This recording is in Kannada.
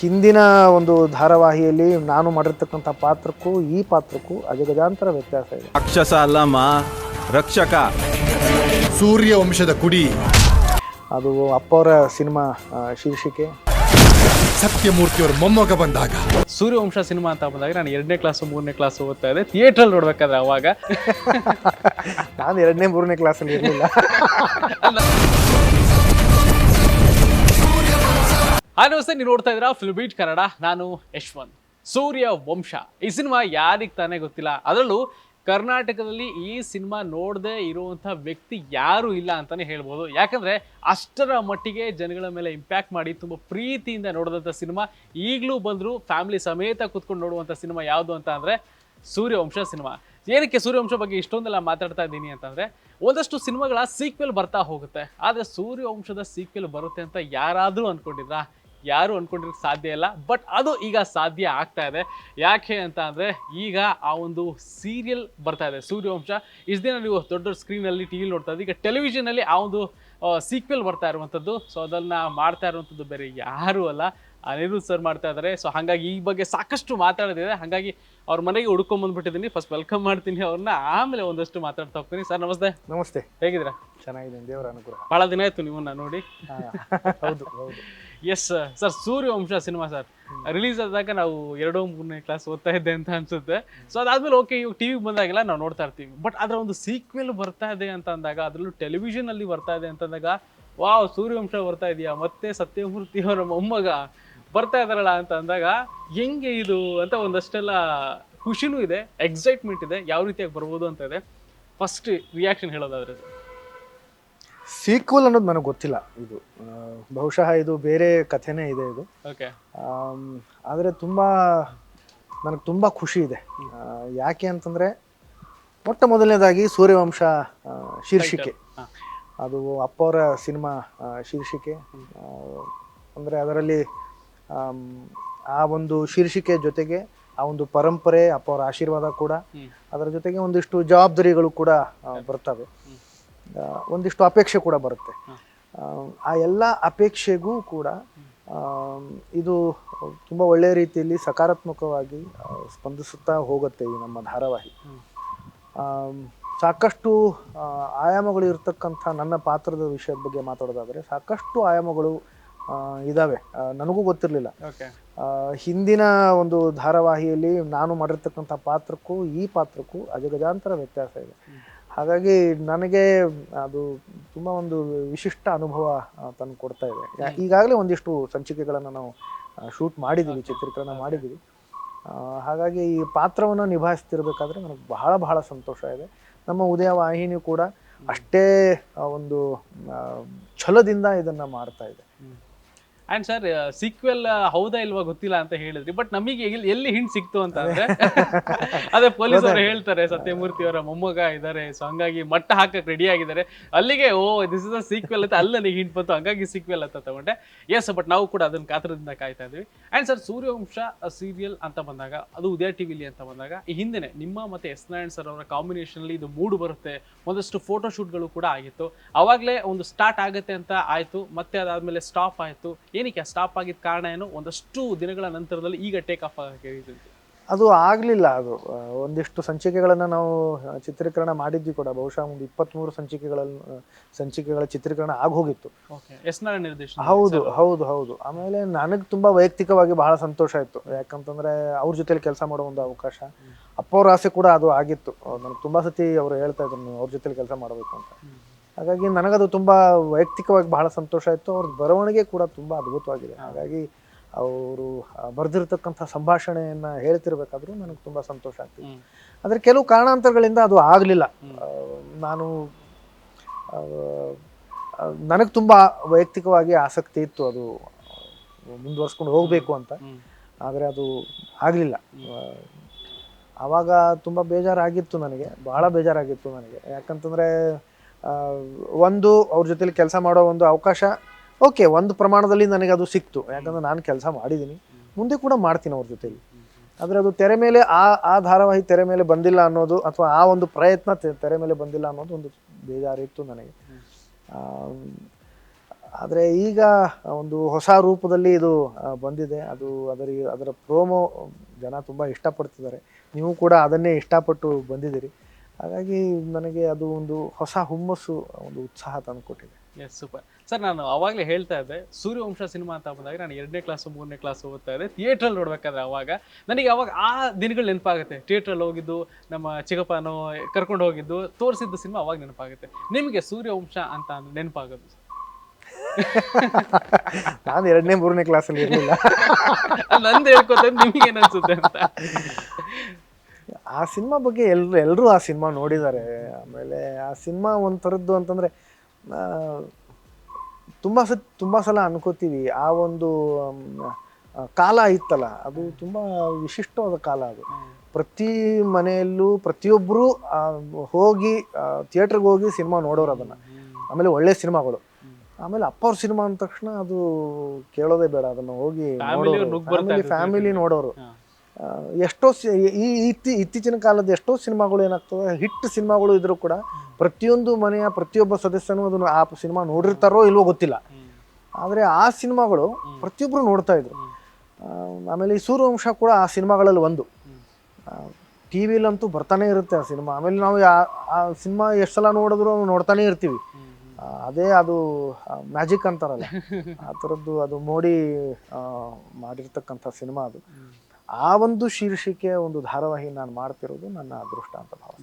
ಹಿಂದಿನ ಒಂದು ಧಾರಾವಾಹಿಯಲ್ಲಿ ನಾನು ಮಾಡಿರ್ತಕ್ಕಂಥ ಪಾತ್ರಕ್ಕೂ ಈ ಪಾತ್ರಕ್ಕೂ ಅಜಗಜಾಂತರ ವ್ಯತ್ಯಾಸ ಇದೆ. ರಾಕ್ಷಸ ಅಲ್ಲಮ್ಮ ರಕ್ಷಕ. ಸೂರ್ಯ ವಂಶದ ಕುಡಿ. ಅದು ಅಪ್ಪವರ ಸಿನಿಮಾ ಶೀರ್ಷಿಕೆ. ಸತ್ಯಮೂರ್ತಿಯವರು ಮೊಮ್ಮಗ ಬಂದಾಗ. ಸೂರ್ಯವಂಶ ಸಿನಿಮಾ ಅಂತ ಬಂದಾಗ ನಾನು ಎರಡನೇ ಕ್ಲಾಸು ಮೂರನೇ ಕ್ಲಾಸ್ ಓದ್ತಾ ಇದ್ದೆ. ಥಿಯೇಟ್ರಲ್ಲಿ ನೋಡ್ಬೇಕಾದ್ರೆ ಅವಾಗ. ನಾನು ಎರಡನೇ ಮೂರನೇ ಕ್ಲಾಸಲ್ಲಿ ಇರಲಿಲ್ಲ. ಆ ನಮಸ್ತೆ ನೀವು ನೋಡ್ತಾ ಇದ್ದೀರಾ? ಫಿಲ್ಬೀಟ್ ಕನ್ನಡ. ನಾನು ಯಶ್ವಂತ್. ಸೂರ್ಯ ವಂಶ. ಈ ಸಿನಿಮಾ ಯಾರಿಗೆ ತಾನೇ ಗೊತ್ತಿಲ್ಲ. ಅದರಲ್ಲೂ ಕರ್ನಾಟಕದಲ್ಲಿ ಈ ಸಿನಿಮಾ ನೋಡದೆ ಇರುವಂಥ ವ್ಯಕ್ತಿ ಯಾರೂ ಇಲ್ಲ ಅಂತಾನೆ ಹೇಳ್ಬೋದು. ಯಾಕಂದ್ರೆ ಅಷ್ಟರ ಮಟ್ಟಿಗೆ ಜನಗಳ ಮೇಲೆ ಇಂಪ್ಯಾಕ್ಟ್ ಮಾಡಿ ತುಂಬ ಪ್ರೀತಿಯಿಂದ ನೋಡಿದಂಥ ಸಿನಿಮಾ ಈಗಲೂ ಬಂದರೂ ಫ್ಯಾಮಿಲಿ ಸಮೇತ ಕೂತ್ಕೊಂಡು ನೋಡುವಂಥ ಸಿನಿಮಾ ಯಾವುದು ಅಂತ ಅಂದರೆ ಸೂರ್ಯವಂಶ ಸಿನಿಮಾ ಏನಕ್ಕೆ ಸೂರ್ಯವಂಶ ಬಗ್ಗೆ ಇಷ್ಟೊಂದೆಲ್ಲ ಮಾತಾಡ್ತಾ ಇದ್ದೀನಿ ಅಂತಂದ್ರೆ ಒಂದಷ್ಟು ಸಿನಿಮಾಗಳ ಸೀಕ್ವೆಲ್ ಬರ್ತಾ ಹೋಗುತ್ತೆ. ಆದರೆ ಸೂರ್ಯವಂಶದ ಸೀಕ್ವೆಲ್ ಬರುತ್ತೆ ಅಂತ ಯಾರಾದರೂ ಅನ್ಕೊಂಡಿದ್ರಾ? ಯಾರು ಅನ್ಕೊಂಡಿರೋಕೆ ಸಾಧ್ಯ ಇಲ್ಲ ಬಟ್ ಅದು ಈಗ ಸಾಧ್ಯ ಆಗ್ತಾ ಇದೆ. ಯಾಕೆ ಅಂತ ಅಂದರೆ, ಈಗ ಆ ಒಂದು ಸೀರಿಯಲ್ ಬರ್ತಾ ಇದೆ. ಸೂರ್ಯವಂಶ, ಇಷ್ಟು ದಿನ ನೀವು ದೊಡ್ಡ ದೊಡ್ಡ ಸ್ಕ್ರೀನಲ್ಲಿ ಟಿ ವಿಲಿ ನೋಡ್ತಾ ಇದ್ದೀವಿ ಈಗ ಟೆಲಿವಿಷನಲ್ಲಿ ಆ ಒಂದು ಸೀಕ್ವೆಲ್ ಬರ್ತಾ ಇರುವಂಥದ್ದು. ಸೊ ಅದನ್ನು ಮಾಡ್ತಾ ಇರುವಂಥದ್ದು ಬೇರೆ ಯಾರೂ ಅಲ್ಲ. ಅನಿರುದ್ಧ್ ಸರ್ ಮಾಡ್ತಾ ಇದ್ದಾರೆ ಸೊ ಹಾಗಾಗಿ ಈ ಬಗ್ಗೆ ಸಾಕಷ್ಟು ಮಾತಾಡೋದಿದೆ. ಹಾಗಾಗಿ ಅವ್ರ ಮನೆಗೆ ಹುಡ್ಕೊಂಡ್ ಬಂದ್ಬಿಟ್ಟಿದ್ದೀನಿ. ಫಸ್ಟ್ ವೆಲ್ಕಮ್ ಮಾಡ್ತೀನಿ ಅವ್ರನ್ನ. ಆಮೇಲೆ ಒಂದಷ್ಟು ಮಾತಾಡ್ತಾ ಹೋಗ್ತೀನಿ. ಸರ್ ನಮಸ್ತೆ. ನಮಸ್ತೆ. ಹೇಗಿದ್ದೀರಾ? ಚೆನ್ನಾಗಿದ್ದೀನಿ. ದೇವರ ಅನುಗ್ರಹ. ಭಾಳ ದಿನ ಆಯ್ತು ನಿಮ್ಮನ್ನ ನೋಡಿ. ಹೌದು ಹೌದು. Yes sir Suryavamsha cinema sir release ಆದಾಗ ನಾವು ಎರಡೋ ಮೂರನೇ ಕ್ಲಾಸ್ ಓದ್ತಾ ಇದ್ದೆ ಅಂತ ಅನ್ಸುತ್ತೆ. ಸೊ ಅದಾದ್ಮೇಲೆ ಓಕೆ ಇವಾಗ ಟಿವಿಗೆ ಬಂದಾಗೆಲ್ಲ ನಾವು ನೋಡ್ತಾ ಇರ್ತೀವಿ. ಬಟ್ ಅದರ ಒಂದು ಸೀಕ್ವೆಲ್ ಬರ್ತಾ ಇದೆ ಅಂತ ಅಂದಾಗ ಅದರಲ್ಲೂ ಟೆಲಿವಿಷನ್ ಅಲ್ಲಿ ಬರ್ತಾ ಇದೆ ಅಂತ ಅಂದಾಗ ವಾವ್ ಸೂರ್ಯವಂಶ ಬರ್ತಾ ಇದೆಯಾ? ಮತ್ತೆ ಸತ್ಯಮೂರ್ತಿ ಅವರ ಮೊಮ್ಮಗ. ಬರ್ತಾ ಇದಾರಲ್ಲ ಅಂತ ಅಂದಾಗ ಹೆಂಗೆ ಇದು? ಅಂತ ಒಂದಷ್ಟೆಲ್ಲ ಖುಷಿನೂ ಇದೆ ಎಕ್ಸೈಟ್ಮೆಂಟ್ ಇದೆ ಯಾವ ರೀತಿಯಾಗಿ ಬರ್ಬೋದು ಅಂತ ಇದೆ. ಫಸ್ಟ್ ರಿಯಾಕ್ಷನ್ ಹೇಳೋದಾದ್ರೆ ಸೀಕ್ವಲ್ ಅನ್ನೋದು ನನಗೆ ಗೊತ್ತಿಲ್ಲ ಇದು. ಬಹುಶಃ ಇದು ಬೇರೆ ಕಥೆನೇ ಇದೆ ಇದು. ಓಕೆ ಆದರೆ ತುಂಬ ನನಗೆ ತುಂಬ ಖುಷಿ ಇದೆ. ಯಾಕೆ ಅಂತಂದರೆ ಮೊಟ್ಟ ಮೊದಲನೇದಾಗಿ ಸೂರ್ಯವಂಶ ಆ, ಶೀರ್ಷಿಕೆ. ಅದು ಅಪ್ಪವರ ಸಿನಿಮಾ ಶೀರ್ಷಿಕೆ. ಅಂದರೆ ಅದರಲ್ಲಿ ಆ ಒಂದು ಶೀರ್ಷಿಕೆ ಜೊತೆಗೆ ಆ ಒಂದು ಪರಂಪರೆ ಅಪ್ಪವರ ಆಶೀರ್ವಾದ ಕೂಡ ಅದರ ಜೊತೆಗೆ ಒಂದಿಷ್ಟು ಜವಾಬ್ದಾರಿಗಳು ಕೂಡ ಬರ್ತವೆ. ಒಂದಿಷ್ಟು ಅಪೇಕ್ಷೆ ಕೂಡ ಬರುತ್ತೆ. ಆ, ಎಲ್ಲ ಅಪೇಕ್ಷೆಗೂ ಕೂಡ ಇದು ತುಂಬ ಒಳ್ಳೆಯ ರೀತಿಯಲ್ಲಿ ಸಕಾರಾತ್ಮಕವಾಗಿ ಸ್ಪಂದಿಸುತ್ತಾ ಹೋಗುತ್ತೆ ಈ ನಮ್ಮ ಧಾರಾವಾಹಿ. ಸಾಕಷ್ಟು ಆಯಾಮಗಳು ಇರತಕ್ಕಂಥ ನನ್ನ ಪಾತ್ರದ ವಿಷಯದ ಬಗ್ಗೆ ಮಾತಾಡೋದಾದರೆ ಸಾಕಷ್ಟು ಆಯಾಮಗಳು ಇದಾವೆ. ನನಗೂ ಗೊತ್ತಿರಲಿಲ್ಲ. ಹಿಂದಿನ ಒಂದು ಧಾರಾವಾಹಿಯಲ್ಲಿ ನಾನು ಮಾಡಿರ್ತಕ್ಕಂಥ ಪಾತ್ರಕ್ಕೂ ಈ ಪಾತ್ರಕ್ಕೂ ಅಜಗಜಾಂತರ ವ್ಯತ್ಯಾಸ ಇದೆ. ಹಾಗಾಗಿ ನನಗೆ ಅದು ತುಂಬ ಒಂದು ವಿಶಿಷ್ಟ ಅನುಭವ ತಂದು ಕೊಡ್ತಾ ಇದೆ. ಈಗಾಗಲೇ ಒಂದಿಷ್ಟು ಸಂಚಿಕೆಗಳನ್ನು ನಾವು ಶೂಟ್ ಮಾಡಿದ್ದೀವಿ ಚಿತ್ರೀಕರಣ ಮಾಡಿದ್ದೀವಿ ಹಾಗಾಗಿ ಈ ಪಾತ್ರವನ್ನು ನಿಭಾಯಿಸ್ತಿರ್ಬೇಕಾದ್ರೆ ನನಗೆ ಬಹಳ ಬಹಳ ಸಂತೋಷ ಇದೆ. ನಮ್ಮ ಉದಯ ವಾಹಿನಿ ಕೂಡ ಅಷ್ಟೇ ಒಂದು ಛಲದಿಂದ ಇದನ್ನು ಮಾಡ್ತಾ ಇದೆ. ಅಂಡ್ ಸರ್ ಸಿಕ್ವೆಲ್ ಹೌದಾ ಇಲ್ವಾ ಗೊತ್ತಿಲ್ಲ ಅಂತ ಹೇಳಿದ್ರಿ ಬಟ್ ನಮಗೆ ಎಲ್- ಎಲ್ಲಿ ಹಿಂಟ್ ಸಿಕ್ತು ಅಂತ ಅಂದ್ರೆ ಅದೇ ಪೊಲೀಸ್ ಅವರು ಹೇಳ್ತಾರೆ ಸತ್ಯಮೂರ್ತಿ ಅವರ ಮೊಮ್ಮಗ ಇದ್ದಾರೆ ಸೊ ಹಂಗಾಗಿ ಮಟ್ಟ ಹಾಕಕ್ ರೆಡಿ ಆಗಿದ್ದಾರೆ. ಅಲ್ಲಿಗೆ oh this is a sequel ಅಂತ ಅಲ್ಲಿ ನನಗೆ ಹಿಂಟ್ ಬಂತು ಹಂಗಾಗಿ ಸಿಕ್ವೆಲ್ ಅಂತ ತಗೊಂಡೆ. ಎಸ್ ಬಟ್ ನಾವು ಕೂಡ ಅದನ್ನ ಕಾತರದಿಂದ ಕಾಯ್ತಾ ಇದ್ವಿ ಅಂಡ್ ಸರ್ ಸೂರ್ಯವಂಶ ಸೀರಿಯಲ್ ಅಂತ ಬಂದಾಗ ಅದು ಉದಯ ಟಿವಿಲಿ ಅಂತ ಬಂದಾಗ ಈ ಹಿಂದೆನೆ ನಿಮ್ಮ ಮತ್ತೆ ಎಸ್ ನಾರಾಯಣ್ ಸರ್ ಅವರ ಕಾಂಬಿನೇಷನ್ ಅಲ್ಲಿ ಇದು ಮೂಡ್ ಬರುತ್ತೆ ಒಂದಷ್ಟು ಫೋಟೋ ಶೂಟ್ಗಳು ಕೂಡ ಆಗಿತ್ತು. ಅವಾಗಲೇ ಒಂದು ಸ್ಟಾರ್ಟ್ ಆಗುತ್ತೆ ಅಂತ ಆಯ್ತು ಮತ್ತೆ ಅದಾದ್ಮೇಲೆ ಸ್ಟಾಪ್ ಆಯ್ತು. ಏನಕ್ಕೆ ಸ್ಟಾಪ್ ಆಗಿದ್ದ ಕಾರಣ ಏನು? ಒಂದಷ್ಟು ದಿನಗಳ ನಂತರದಲ್ಲಿ ಈಗ ಟೇಕ್ ಆಫ್ ಆಗಕ್ಕೆ? ಅದು ಆಗಲಿಲ್ಲ ಅದು. ಒಂದಿಷ್ಟು ಸಂಚಿಕೆಗಳನ್ನು ನಾವು ಚಿತ್ರೀಕರಣ ಮಾಡಿದ್ವಿ ಕೂಡ. ಬಹುಶಃ ಒಂದು ಇಪ್ಪತ್ತ್ಮೂರು ಸಂಚಿಕೆಗಳಲ್ಲಿ ಆ, ಸಂಚಿಕೆಗಳ ಚಿತ್ರೀಕರಣ ಆಗೋಗಿತ್ತು ನಿರ್ದೇಶನ. ಹೌದು ಹೌದು ಹೌದು. ಆಮೇಲೆ ನನಗೆ ತುಂಬ ವೈಯಕ್ತಿಕವಾಗಿ ಬಹಳ ಸಂತೋಷ ಆಯಿತು. ಯಾಕಂತಂದರೆ ಅವ್ರ ಜೊತೆಲಿ ಕೆಲಸ ಮಾಡೋ ಒಂದು ಅವಕಾಶ. ಅಪ್ಪ ಅವ್ರ ಆಸೆ ಕೂಡ ಅದು ಆಗಿತ್ತು. ನನಗೆ ತುಂಬ ಸತಿ ಅವರು ಹೇಳ್ತಾ ಇದ್ರು ಅವ್ರ ಜೊತೆಲಿ ಕೆಲಸ ಮಾಡಬೇಕು ಅಂತ. ಹಾಗಾಗಿ ನನಗದು ತುಂಬ ವೈಯಕ್ತಿಕವಾಗಿ ಬಹಳ ಸಂತೋಷ ಆಯಿತು. ಅವ್ರ ಬರವಣಿಗೆ ಕೂಡ ತುಂಬ ಅದ್ಭುತವಾಗಿದೆ. ಹಾಗಾಗಿ ಅವರು ಬರೆದಿರ್ತಕ್ಕಂಥ ಸಂಭಾಷಣೆಯನ್ನು ಹೇಳ್ತಿರ್ಬೇಕಾದ್ರೂ ನನಗೆ ತುಂಬ ಸಂತೋಷ ಆಗ್ತಿತ್ತು ಆದರೆ ಕೆಲವು ಕಾರಣಾಂತರಗಳಿಂದ ಅದು ಆಗಲಿಲ್ಲ. ನಾನು ನನಗೆ ತುಂಬ ವೈಯಕ್ತಿಕವಾಗಿ ಆಸಕ್ತಿ ಇತ್ತು ಅದು ಮುಂದುವರ್ಸ್ಕೊಂಡು ಹೋಗಬೇಕು ಅಂತ. ಆದರೆ ಅದು ಆಗಲಿಲ್ಲ. ಆವಾಗ ತುಂಬ ಬೇಜಾರಾಗಿತ್ತು ನನಗೆ. ಬಹಳ ಬೇಜಾರಾಗಿತ್ತು ನನಗೆ. ಯಾಕಂತಂದರೆ ಒಂದು ಅವ್ರ ಜೊತೆಲಿ ಕೆಲಸ ಮಾಡೋ ಒಂದು ಅವಕಾಶ, ಓಕೆ, ಒಂದು ಪ್ರಮಾಣದಲ್ಲಿ ನನಗೆ ಅದು ಸಿಕ್ತು. ಯಾಕಂದ್ರೆ ನಾನು ಕೆಲಸ ಮಾಡಿದ್ದೀನಿ ಮುಂದೆ ಕೂಡ ಮಾಡ್ತೀನಿ ಅವ್ರ ಜೊತೆಲಿ. ಆದರೆ ಅದು ತೆರೆ ಮೇಲೆ ಆ ಆ ಧಾರಾವಾಹಿ ತೆರೆ ಮೇಲೆ ಬಂದಿಲ್ಲ ಅನ್ನೋದು ಅಥವಾ ಆ ಒಂದು ಪ್ರಯತ್ನ ತೆರೆ ಮೇಲೆ ಬಂದಿಲ್ಲ ಅನ್ನೋದು ಒಂದು ಬೇಜಾರಿತ್ತು ನನಗೆ. ಆದರೆ ಈಗ ಒಂದು ಹೊಸ ರೂಪದಲ್ಲಿ ಇದು ಬಂದಿದೆ. ಅದು ಅದರ ಅದರ ಪ್ರೋಮೋ ಜನ ತುಂಬ ಇಷ್ಟಪಡ್ತಿದ್ದಾರೆ. ನೀವು ಕೂಡ ಅದನ್ನೇ ಇಷ್ಟಪಟ್ಟು ಬಂದಿದ್ದೀರಿ. ಹಾಗಾಗಿ ನನಗೆ ಅದು ಒಂದು ಹೊಸ ಹುಮ್ಮಸ್ಸು ಒಂದು ಉತ್ಸಾಹ ತಂದುಕೊಟ್ಟಿದೆ. ಎಸ್ ಸೂಪರ್ ಸರ್ ನಾನು ಅವಾಗಲೇ ಹೇಳ್ತಾ ಇದ್ದೆ ಸೂರ್ಯವಂಶ ಸಿನಿಮಾ ಅಂತ ಬಂದಾಗ ನಾನು ಎರಡನೇ ಕ್ಲಾಸು ಮೂರನೇ ಕ್ಲಾಸ್ ಓದ್ತಾ ಇದ್ದೆ. ಥಿಯೇಟ್ರಲ್ಲಿ ನೋಡ್ಬೇಕಾದ್ರೆ ಅವಾಗ ನನಗೆ ಅವಾಗ ಆ ದಿನಗಳು ನೆನಪಾಗುತ್ತೆ. ಥಿಯೇಟ್ರಲ್ಲಿ ಹೋಗಿದ್ದು ನಮ್ಮ ಚಿಕ್ಕಪ್ಪನೋ ಕರ್ಕೊಂಡು ಹೋಗಿದ್ದು ತೋರಿಸಿದ್ದು ಸಿನಿಮಾ ಅವಾಗ ನೆನಪಾಗುತ್ತೆ. ನಿಮಗೆ ಸೂರ್ಯವಂಶ ಅಂತ ಅಂದ್ರೆ ನೆನಪಾಗೋದು ನಾನು ಎರಡನೇ ಮೂರನೇ ಕ್ಲಾಸಲ್ಲಿ ಇರಲಿಲ್ಲ. ನಂದು ಹೇಳ್ಕೊತ ನಿಮಗೇನು ಅನ್ಸುತ್ತೆ ಅಂತ? ಆ ಸಿನಿಮಾ ಬಗ್ಗೆ ಎಲ್ರು ಎಲ್ಲರೂ ಆ ಸಿನಿಮಾ ನೋಡಿದ್ದಾರೆ. ಆಮೇಲೆ ಆ ಸಿನಿಮಾ ಒಂಥರದ್ದು ಅಂತಂದರೆ ತುಂಬ ಸತ್ ತುಂಬ ಸಲ ಅನ್ಕೋತೀವಿ. ಆ ಒಂದು ಕಾಲ ಇತ್ತಲ್ಲ ಅದು ತುಂಬ ವಿಶಿಷ್ಟವಾದ ಕಾಲ ಅದು. ಪ್ರತಿ ಮನೆಯಲ್ಲೂ ಪ್ರತಿಯೊಬ್ಬರು ಹೋಗಿ ಥಿಯೇಟ್ರಿಗೆ ಹೋಗಿ ಸಿನಿಮಾ ನೋಡೋರು ಅದನ್ನು. ಆಮೇಲೆ ಒಳ್ಳೆ ಸಿನಿಮಾಗಳು. ಆಮೇಲೆ ಅಪ್ಪ ಅವ್ರ ಸಿನಿಮಾ ಅಂದ ತಕ್ಷಣ ಅದು ಕೇಳೋದೇ ಬೇಡ. ಅದನ್ನು ಹೋಗಿ ಫ್ಯಾಮಿಲಿ ನೋಡೋರು. ಎಷ್ಟೋ ಈ ಇತ್ತಿ, ಇತ್ತೀಚಿನ ಕಾಲದ ಎಷ್ಟೋ ಸಿನಿಮಾಗಳು ಏನಾಗ್ತವೆ, ಹಿಟ್ ಸಿನಿಮಾಗಳು ಇದ್ರೂ ಕೂಡ ಪ್ರತಿಯೊಂದು ಮನೆಯ ಪ್ರತಿಯೊಬ್ಬ ಸದಸ್ಯನೂ ಅದನ್ನು ಆ ಸಿನಿಮಾ ನೋಡಿರ್ತಾರೋ ಇಲ್ವೋ ಗೊತ್ತಿಲ್ಲ. ಆದರೆ ಆ ಸಿನಿಮಾಗಳು ಪ್ರತಿಯೊಬ್ಬರು ನೋಡ್ತಾ ಇದ್ರು. ಆಮೇಲೆ ಈ ಸೂರ್ಯವಂಶ ಕೂಡ ಆ ಸಿನಿಮಾಗಳಲ್ಲಿ ಒಂದು. ಟಿ ವಿಲಂತೂ ಬರ್ತಾನೆ ಇರುತ್ತೆ ಆ ಸಿನಿಮಾ. ಆಮೇಲೆ ನಾವು ಆ ಸಿನಿಮಾ ಎಷ್ಟು ಸಲ ನೋಡಿದ್ರು ನೋಡ್ತಾನೆ ಇರ್ತೀವಿ. ಅದೇ ಅದು ಮ್ಯಾಜಿಕ್ ಅಂತಾರಲ್ಲ, ಆ ಥರದ್ದು ಅದು ಮೋಡಿ ಮಾಡಿರ್ತಕ್ಕಂಥ ಸಿನಿಮಾ ಅದು. ಆ ಒಂದು ಶೀರ್ಷಿಕೆ ಒಂದು ಧಾರಾವಾಹಿ ನಾನು ಮಾಡ್ತಿರೋದು ನನ್ನ ಅದೃಷ್ಟ ಅಂತ ಭಾವ